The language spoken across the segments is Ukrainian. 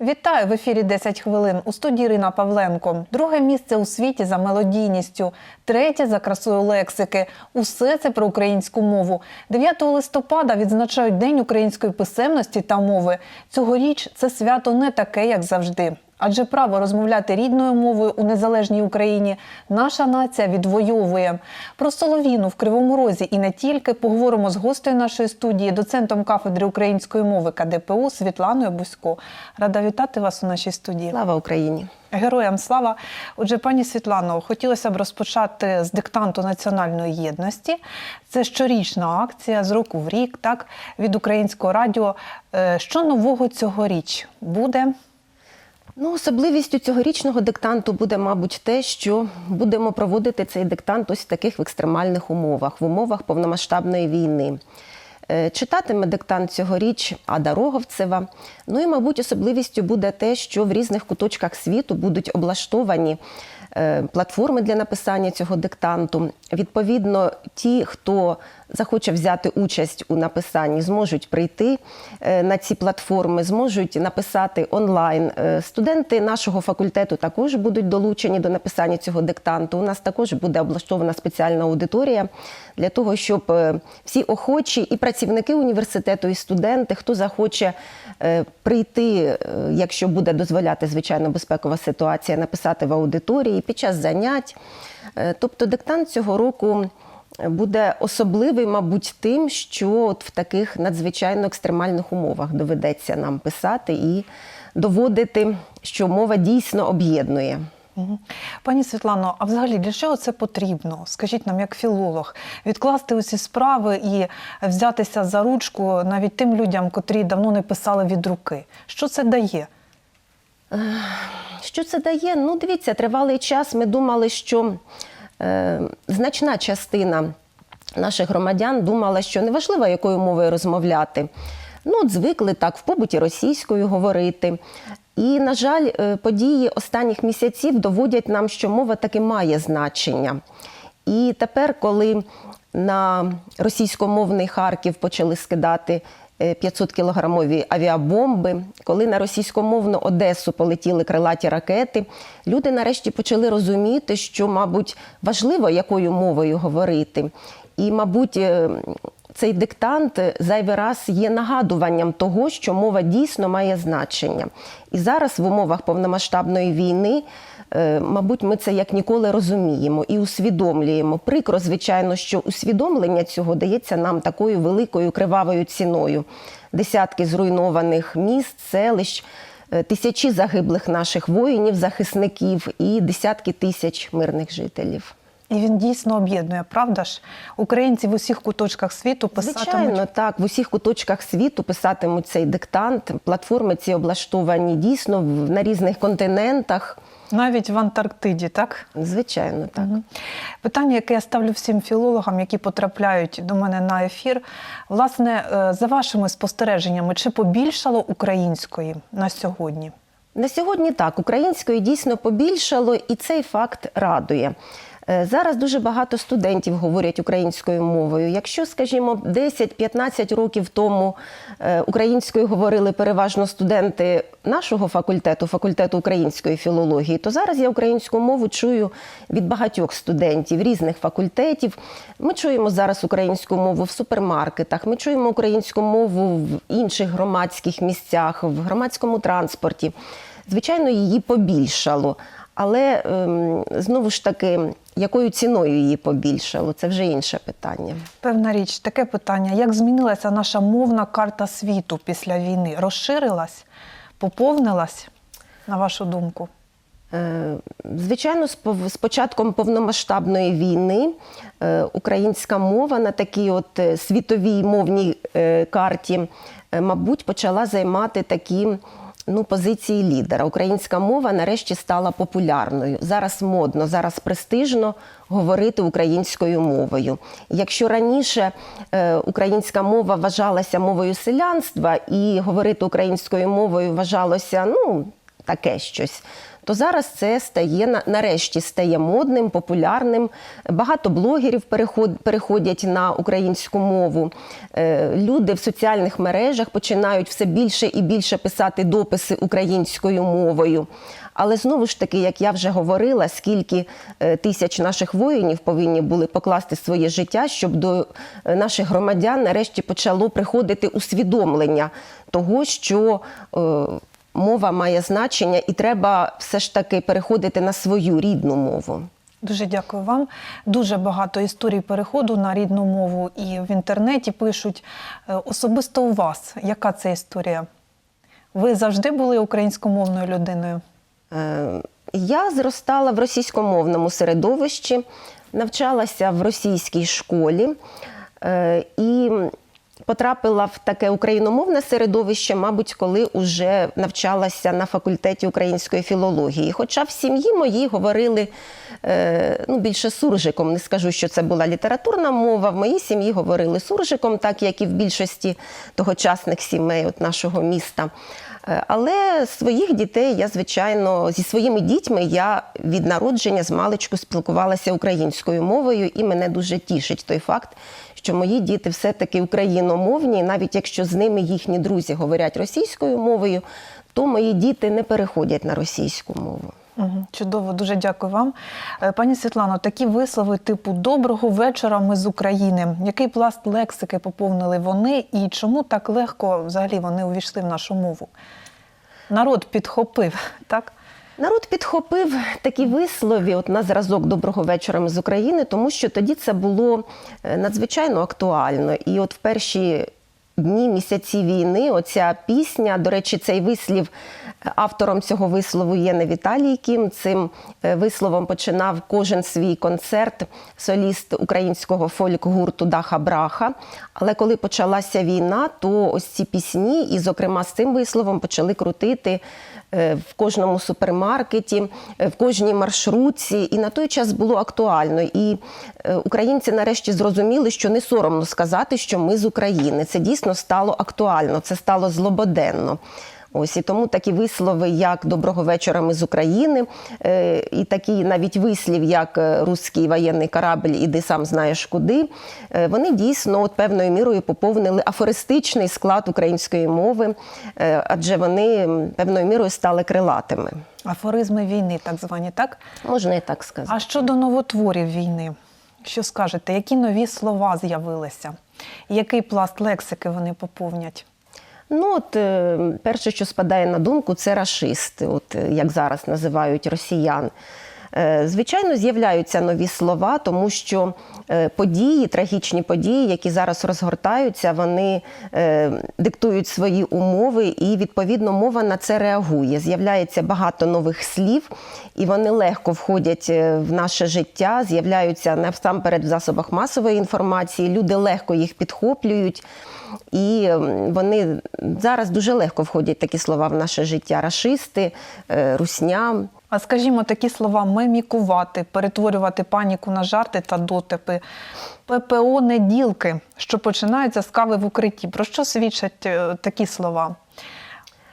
Вітаю в ефірі 10 хвилин. У студії Ірина Павленко. Друге місце у світі за мелодійністю, третє за красою лексики. Усе це про українську мову. 9 листопада відзначають День української писемності та мови. Цьогоріч це свято не таке, як завжди. Адже право розмовляти рідною мовою у незалежній Україні наша нація відвоює. Про Соловіну в Кривому Розі і не тільки поговоримо з гостею нашої студії, доцентом кафедри української мови КДПУ Світланою Бусько. Рада вітати вас у нашій студії. Слава Україні! Героям слава. Отже, пані Світлано, хотілося б розпочати з диктанту національної єдності. Це щорічна акція з року в рік, так від українського радіо. Е, Що нового цьогоріч буде? Ну, особливістю цьогорічного диктанту буде, мабуть, те, що будемо проводити цей диктант ось в таких в екстремальних умовах, в умовах повномасштабної війни. Е, Читатиме диктант цьогоріч Ада Роговцева. Ну і, мабуть, особливістю буде те, що в різних куточках світу будуть облаштовані платформи для написання цього диктанту. Відповідно, ті, хто захоче взяти участь у написанні, зможуть прийти е, на ці платформи, зможуть написати онлайн. Е, Студенти нашого факультету також будуть долучені до написання цього диктанту. У нас також буде облаштована спеціальна аудиторія для того, щоб е, всі охочі і працівники університету, і студенти, хто захоче е, прийти, е, якщо буде дозволяти звичайно безпекова ситуація, написати в аудиторії під час занять. Е, Тобто диктант цього року буде особливий, мабуть, тим, що от в таких надзвичайно екстремальних умовах доведеться нам писати і доводити, що мова дійсно об'єднує. Пані Світлано, а взагалі для чого це потрібно? Скажіть нам, як філолог, відкласти усі справи і взятися за ручку навіть тим людям, котрі давно не писали від руки. Що це дає? Що це дає? Ну, дивіться, тривалий час ми думали, що е, значна частина наших громадян думала, що неважливо, якою мовою розмовляти. Ну, от звикли так в побуті російською говорити. І, на жаль, е, події останніх місяців доводять нам, що мова таки має значення. І тепер, коли на російськомовний Харків почали скидати 500 кілограмові авіабомби, коли на російськомовну Одесу полетіли крилаті ракети, люди нарешті почали розуміти, що, мабуть, важливо, якою мовою говорити. І, мабуть, е, цей диктант зайвий раз є нагадуванням того, що мова дійсно має значення. І зараз в умовах повномасштабної війни, мабуть, ми це як ніколи розуміємо і усвідомлюємо. Прикро, звичайно, що усвідомлення цього дається нам такою великою кривавою ціною. Десятки зруйнованих міст, селищ. е, Тисячі загиблих наших воїнів, захисників і десятки тисяч мирних жителів. І він дійсно об'єднує, правда ж? Українці в усіх куточках світу писатимуть. Звичайно, так. В усіх куточках світу писатимуть цей диктант. Платформи ці облаштовані дійсно на різних континентах. Навіть в Антарктиді, так? Звичайно, так. Питання, яке я ставлю всім філологам, які потрапляють до мене на ефір. Власне, е, за вашими спостереженнями, чи побільшало української на сьогодні? На сьогодні так, української дійсно побільшало, і цей факт радує. Е, Зараз дуже багато студентів говорять українською мовою. Якщо, скажімо, 10-15 років тому е, українською говорили переважно студенти нашого факультету, факультету української філології, то зараз я українську мову чую від багатьох студентів різних факультетів. Ми чуємо зараз українську мову в супермаркетах, ми чуємо українську мову в інших громадських місцях, в громадському транспорті. Звичайно, її побільшало. Але ем, знову ж таки, якою ціною її побільшало, це вже інше питання. Певна річ, таке питання: як змінилася наша мовна карта світу після війни? Розширилась, поповнилась, на вашу думку? Е, Звичайно, з початком повномасштабної війни е, українська мова на такій от е, світовій мовній карті, мабуть, почала займати такі. Ну, позиції лідера. Українська мова нарешті стала популярною. Зараз модно, зараз престижно говорити українською мовою. Якщо раніше е, українська мова вважалася мовою селянства, і говорити українською мовою вважалося ну, таке щось, то зараз це стає нарешті стає модним, популярним. Багато блогерів переходять на українську мову. Е, Люди в соціальних мережах починають все більше і більше писати дописи українською мовою. Але знову ж таки, як я вже говорила, скільки е, тисяч наших воїнів повинні були покласти своє життя, щоб до е, наших громадян нарешті почало приходити усвідомлення того, що мова має значення, і треба все ж таки переходити на свою рідну мову. Дуже дякую вам. Дуже багато історій переходу на рідну мову і в інтернеті пишуть. Е, Особисто у вас, яка це історія? Ви завжди були українськомовною людиною? Е, Я зростала в російськомовному середовищі, навчалася в російській школі е, і потрапила в таке україномовне середовище, мабуть, коли вже навчалася на факультеті української філології. Хоча в сім'ї моїй говорили е, ну, більше суржиком, не скажу, що це була літературна мова. В моїй сім'ї говорили суржиком, так як і в більшості тогочасних сімей от нашого міста. Е, Але своїх дітей я, звичайно, зі своїми дітьми я від народження з маличку спілкувалася українською мовою, і мене дуже тішить той факт, що мої діти все-таки україномовні, навіть якщо з ними їхні друзі говорять російською мовою, то мої діти не переходять на російську мову. Чудово, дуже дякую вам. Е, Пані Світлано, такі вислови типу Доброго вечора, ми з України. Який пласт лексики поповнили вони і чому так легко взагалі вони увійшли в нашу мову? Народ підхопив, так? Народ підхопив такі вислові, от на зразок доброго вечора з України, тому що тоді це було е, надзвичайно актуально. І от в перші дні місяці війни оця пісня, до речі, цей вислів е, автором цього вислову є не Віталій Кім. Цим е, висловом починав кожен свій концерт соліст українського фольк-гурту Даха Браха. Але коли почалася війна, то ось ці пісні, і, зокрема, з цим висловом почали крутити е, в кожному супермаркеті, в кожній маршрутці. І на той час було актуально. І українці нарешті зрозуміли, що не соромно сказати, що ми з України. Це дійсно стало актуально, це стало злободенно. Ось і тому такі вислови, як Доброго вечора, ми з України, е, і такі навіть вислів, як е, руський воєнний корабль, іди сам знаєш куди. е, Вони дійсно от певною мірою поповнили афористичний склад української мови, адже вони певною мірою стали крилатими. Афоризми війни, так звані, так? Можна і так сказати. А щодо новотворів війни, що скажете, які нові слова з'явилися? Який пласт лексики вони поповнять? Ну, от е, перше, що спадає на думку, це рашисти, от е, як зараз називають росіян. Е, Звичайно, з'являються нові слова, тому що е, події, трагічні події, які зараз розгортаються, вони е, диктують свої умови, і відповідно мова на це реагує. З'являється багато нових слів, і вони легко входять в наше життя, з'являються насамперед в засобах масової інформації. Люди легко їх підхоплюють. І вони зараз дуже легко входять такі слова в наше життя: рашисти, русня. А скажімо, такі слова мемікувати, перетворювати паніку на жарти та дотипи, ППО неділки, що починаються з кави в укритті. Про що свідчать е, такі слова?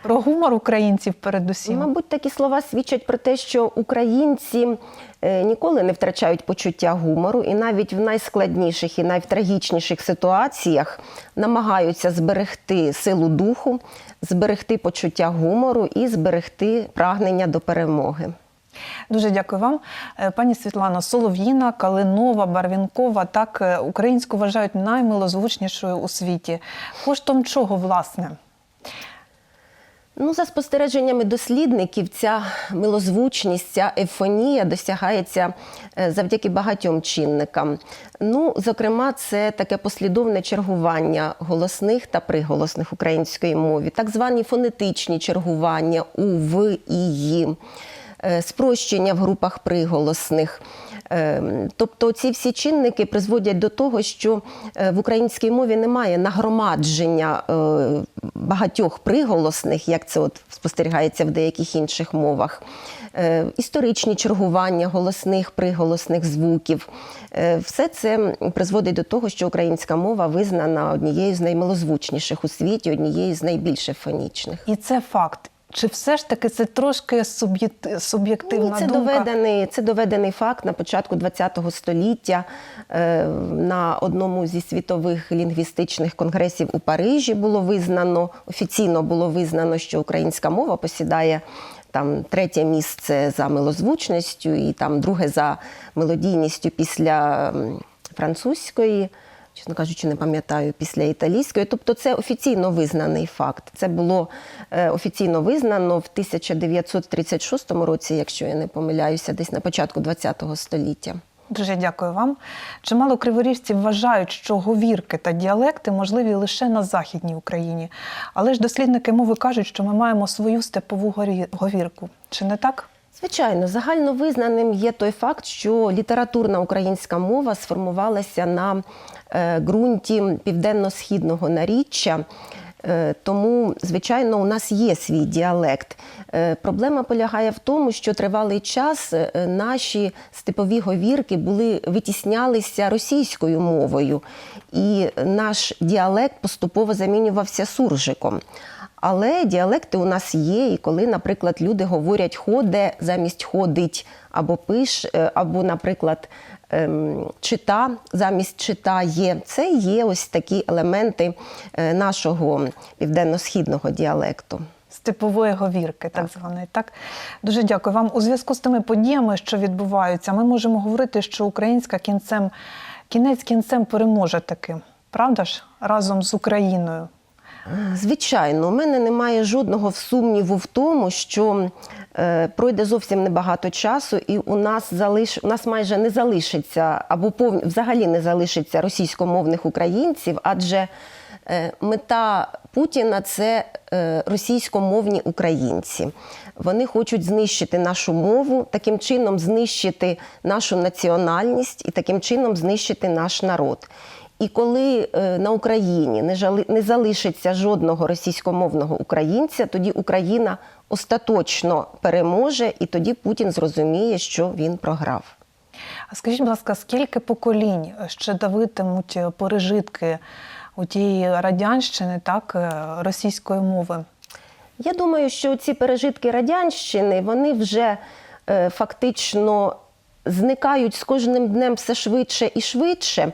Про гумор українців передусім. Мабуть, такі слова свідчать про те, що українці е, ніколи не втрачають почуття гумору, і навіть в найскладніших і найтрагічніших ситуаціях намагаються зберегти силу духу, зберегти почуття гумору і зберегти прагнення до перемоги. Дуже дякую вам, Е, пані Світлано. Солов'їна, Калинова, Барвінкова. Так е, українську вважають наймилозвучнішою у світі. Коштом чого, власне? Ну, за спостереженнями дослідників, ця милозвучність, ця ефонія досягається е, завдяки багатьом чинникам. Ну, зокрема, це таке послідовне чергування голосних та приголосних української мови, так звані фонетичні чергування у, в, і, ї. Е, Спрощення в групах приголосних. Е, Тобто ці всі чинники призводять до того, що е, в українській мові немає нагромадження багатьох приголосних, як це от спостерігається в деяких інших мовах. Історичні чергування голосних, приголосних звуків. Все це призводить до того, що українська мова визнана однією з наймилозвучніших у світі, однією з найбільш фонічних. І це факт. Чи все ж таки це трошки суб'єктивна Ні, це думка? доведений, це доведений факт на початку ХХ століття е, на одному зі світових лінгвістичних конгресів у Парижі було визнано, офіційно було визнано, що українська мова посідає там третє місце за милозвучністю і там друге за мелодійністю після французької. Чесно кажучи, не пам'ятаю після італійської. Тобто, це офіційно визнаний факт. Це було е, офіційно визнано в 1936 році, якщо я не помиляюся, десь на початку ХХ століття. Дуже дякую вам. Чимало криворіжців вважають, що говірки та діалекти можливі лише на Західній Україні. Але ж дослідники мови кажуть, що ми маємо свою степову говірку. Чи не так? Звичайно, загально визнаним є той факт, що літературна українська мова сформувалася на е, ґрунті південно-східного наріччя. Е, Тому, звичайно, у нас є свій діалект. Е, Проблема полягає в тому, що тривалий час наші степові говірки були витіснялися російською мовою, і наш діалект поступово замінювався суржиком. Але діалекти у нас є, і коли, наприклад, люди говорять ходе замість ходить, або пиш, е, або, наприклад, ем, чита замість читає, це є ось такі елементи е, нашого південно-східного діалекту. Степової говірки, так званої. Так дуже дякую вам. У зв'язку з тими подіями, що відбуваються, ми можемо говорити, що українська кінцем кінець кінцем переможе таки, правда ж, разом з Україною. Звичайно, у мене немає жодного сумніву в тому, що е, пройде зовсім небагато часу, і у нас залиш у нас майже не залишиться або пов... взагалі не залишиться російськомовних українців, адже е, мета Путіна це е, російськомовні українці. Вони хочуть знищити нашу мову, таким чином знищити нашу національність і таким чином знищити наш народ. І коли е, на Україні не, залишиться жодного російськомовного українця, тоді Україна остаточно переможе, і тоді Путін зрозуміє, що він програв. А скажіть, будь ласка, скільки поколінь ще давитимуть пережитки у тієї радянщини, так, е, російської мови? Я думаю, що ці пережитки радянщини вони вже е, фактично зникають з кожним днем все швидше і швидше,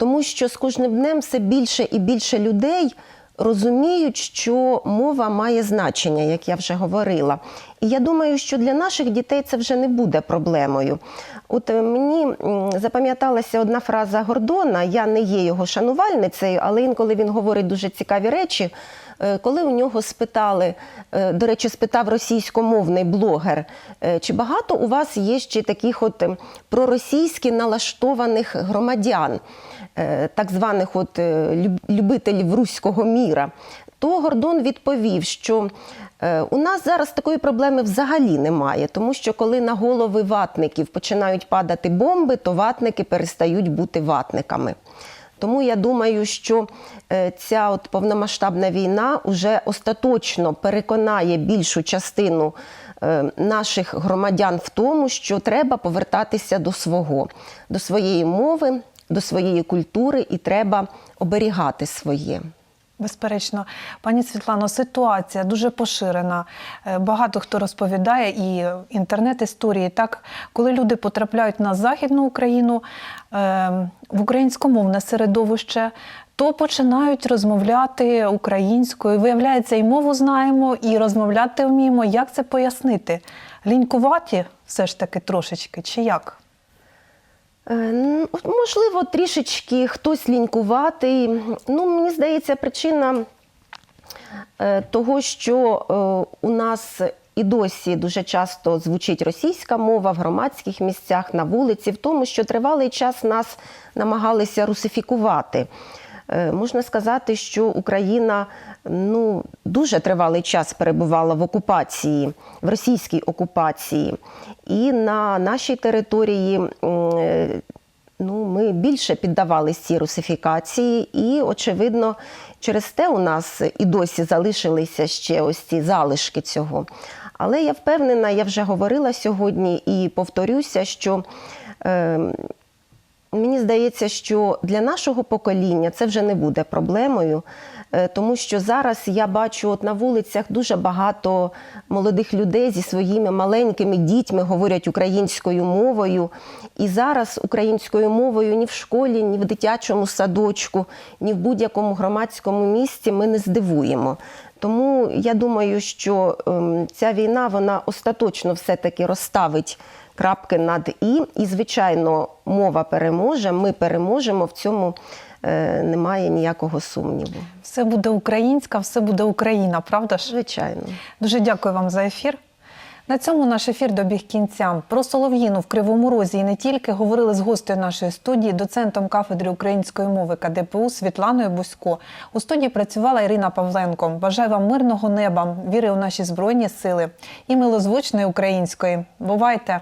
тому що з кожним днем все більше і більше людей розуміють, що мова має значення, як я вже говорила. І я думаю, що для наших дітей це вже не буде проблемою. От е, мені запам'яталася одна фраза Гордона. Я не є його шанувальницею, але інколи він говорить дуже цікаві речі. Е, Коли у нього спитали, е, до речі, спитав російськомовний блогер, чи багато у вас є ще таких от е, проросійськи налаштованих громадян, так званих от любителів руського міра, то Гордон відповів, що у нас зараз такої проблеми взагалі немає, тому що коли на голови ватників починають падати бомби, то ватники перестають бути ватниками. Тому я думаю, що е, ця от повномасштабна війна вже остаточно переконає більшу частину е, наших громадян в тому, що треба повертатися до свого, до своєї мови, до своєї культури, і треба оберігати своє. Безперечно, пані Світлано, ситуація дуже поширена. Е, Багато хто розповідає і інтернет-історії. Так, коли люди потрапляють на Західну Україну е, в українськомовне середовище, то починають розмовляти українською. Виявляється, і мову знаємо, і розмовляти вміємо. Як це пояснити? Лінькуваті все ж таки трошечки, чи як? Е, Можливо, трішечки хтось лінькуватий. Ну, мені здається, причина е, того, що е, у нас і досі дуже часто звучить російська мова в громадських місцях, на вулиці, в тому, що тривалий час нас намагалися русифікувати. Е, Можна сказати, що Україна ну, дуже тривалий час перебувала в окупації, в російській окупації. І на нашій території е, ну, ми більше піддавалися цій русифікації, і, очевидно, через те у нас і досі залишилися ще ось ці залишки цього. Але я впевнена, я вже говорила сьогодні і повторюся, що. Е, Мені здається, що для нашого покоління це вже не буде проблемою, е, тому що зараз я бачу от на вулицях дуже багато молодих людей зі своїми маленькими дітьми говорять українською мовою. І зараз українською мовою ні в школі, ні в дитячому садочку, ні в будь-якому громадському місці ми не здивуємо. Тому я думаю, що ем, ця війна вона остаточно все-таки розставить крапки над і. І, звичайно, мова переможе. Ми переможемо. В цьому е, немає ніякого сумніву. Все буде українська, все буде Україна, правда ж? Звичайно. Дуже дякую вам за ефір. На цьому наш ефір добіг кінця. Про Солов'їну в Кривому Розі і не тільки говорили з гостею нашої студії, доцентом кафедри української мови КДПУ Світланою Бусько. У студії працювала Ірина Павленко. Бажаю вам мирного неба, віри у наші збройні сили і милозвучної української. Бувайте!